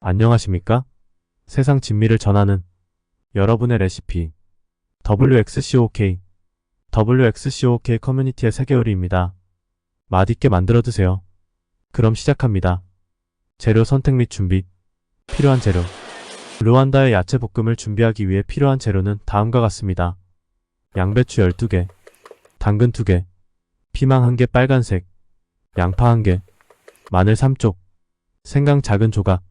안녕하십니까? 세상 진미를 전하는 여러분의 레시피 WXCOK WXCOK 커뮤니티의 세계 요리입니다. 맛있게 만들어 드세요. 그럼 시작합니다. 재료 선택 및 준비 필요한 재료 루안다의 야채 볶음을 준비하기 위해 필요한 재료는 다음과 같습니다. 양배추 12개, 당근 2개, 피망 1개 빨간색, 양파 1개, 마늘 3쪽, 생강 작은 조각,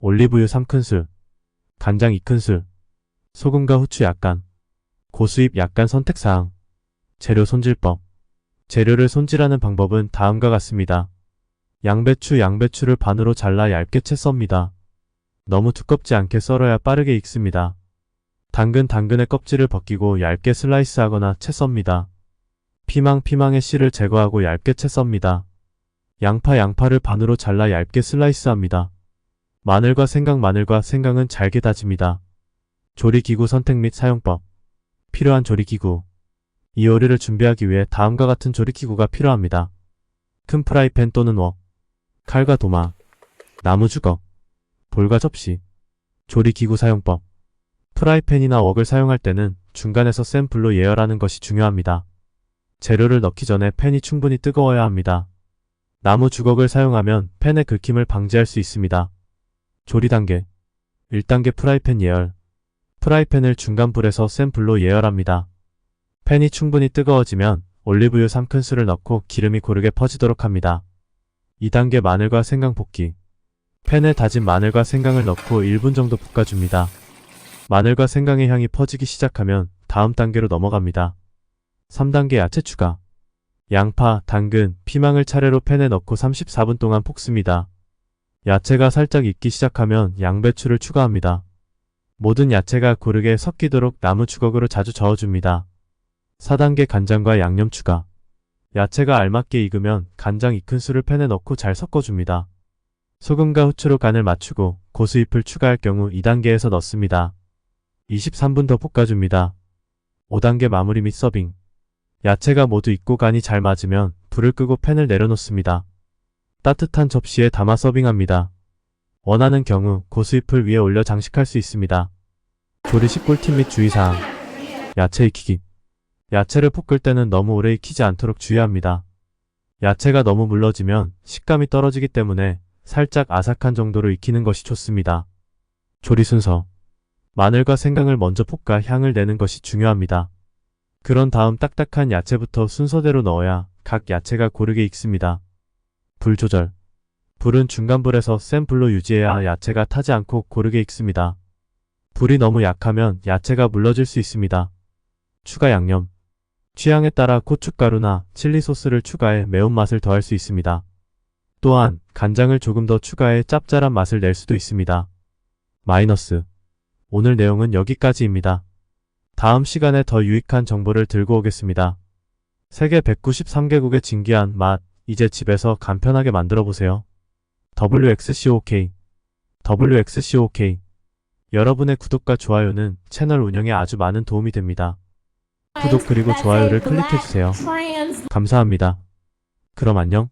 올리브유 3큰술, 간장 2큰술, 소금과 후추 약간, 고수잎 약간 선택사항, 재료 손질법. 재료를 손질하는 방법은 다음과 같습니다. 양배추 양배추를 반으로 잘라 얇게 채 썹니다. 너무 두껍지 않게 썰어야 빠르게 익습니다. 당근 당근의 껍질을 벗기고 얇게 슬라이스 하거나 채 썹니다. 피망 피망의 씨를 제거하고 얇게 채 썹니다. 양파 양파를 반으로 잘라 얇게 슬라이스 합니다. 마늘과 생강 마늘과 생강은 잘게 다집니다. 조리기구 선택 및 사용법 필요한 조리기구 이 요리를 준비하기 위해 다음과 같은 조리기구가 필요합니다. 큰 프라이팬 또는 웍, 칼과 도마, 나무 주걱, 볼과 접시, 조리기구 사용법 프라이팬이나 웍을 사용할 때는 중간에서 센 불로 예열하는 것이 중요합니다. 재료를 넣기 전에 팬이 충분히 뜨거워야 합니다. 나무 주걱을 사용하면 팬의 긁힘을 방지할 수 있습니다. 조리 단계 1단계 프라이팬 예열 프라이팬을 중간 불에서 센 불로 예열합니다. 팬이 충분히 뜨거워지면 올리브유 3큰술을 넣고 기름이 고르게 퍼지도록 합니다. 2단계 마늘과 생강 볶기 팬에 다진 마늘과 생강을 넣고 1분 정도 볶아줍니다. 마늘과 생강의 향이 퍼지기 시작하면 다음 단계로 넘어갑니다. 3단계 야채 추가 양파, 당근, 피망을 차례로 팬에 넣고 34분 동안 볶습니다. 야채가 살짝 익기 시작하면 양배추를 추가합니다. 모든 야채가 고르게 섞이도록 나무 주걱으로 자주 저어줍니다. 4단계 간장과 양념 추가. 야채가 알맞게 익으면 간장 2큰술을 팬에 넣고 잘 섞어줍니다. 소금과 후추로 간을 맞추고 고수잎을 추가할 경우 2단계에서 넣습니다. 23분 더 볶아줍니다. 5단계 마무리 및 서빙. 야채가 모두 익고 간이 잘 맞으면 불을 끄고 팬을 내려놓습니다. 따뜻한 접시에 담아 서빙합니다. 원하는 경우 고수잎을 위에 올려 장식할 수 있습니다. 조리식 꿀팁 및 주의사항. 야채 익히기. 야채를 볶을 때는 너무 오래 익히지 않도록 주의합니다. 야채가 너무 물러지면 식감이 떨어지기 때문에 살짝 아삭한 정도로 익히는 것이 좋습니다. 조리 순서. 마늘과 생강을 먼저 볶아 향을 내는 것이 중요합니다. 그런 다음 딱딱한 야채부터 순서대로 넣어야 각 야채가 고르게 익습니다. 불 조절. 불은 중간불에서 센 불로 유지해야 야채가 타지 않고 고르게 익습니다. 불이 너무 약하면 야채가 물러질 수 있습니다. 추가 양념. 취향에 따라 고춧가루나 칠리 소스를 추가해 매운맛을 더할 수 있습니다. 또한 간장을 조금 더 추가해 짭짤한 맛을 낼 수도 있습니다. 마이너스. 오늘 내용은 여기까지입니다. 다음 시간에 더 유익한 정보를 들고 오겠습니다. 세계 193개국의 진기한 맛, 이제 집에서 간편하게 만들어 보세요. WXCOK WXCOK 여러분의 구독과 좋아요는 채널 운영에 아주 많은 도움이 됩니다. 구독 그리고 좋아요를 클릭해주세요. 감사합니다. 그럼 안녕.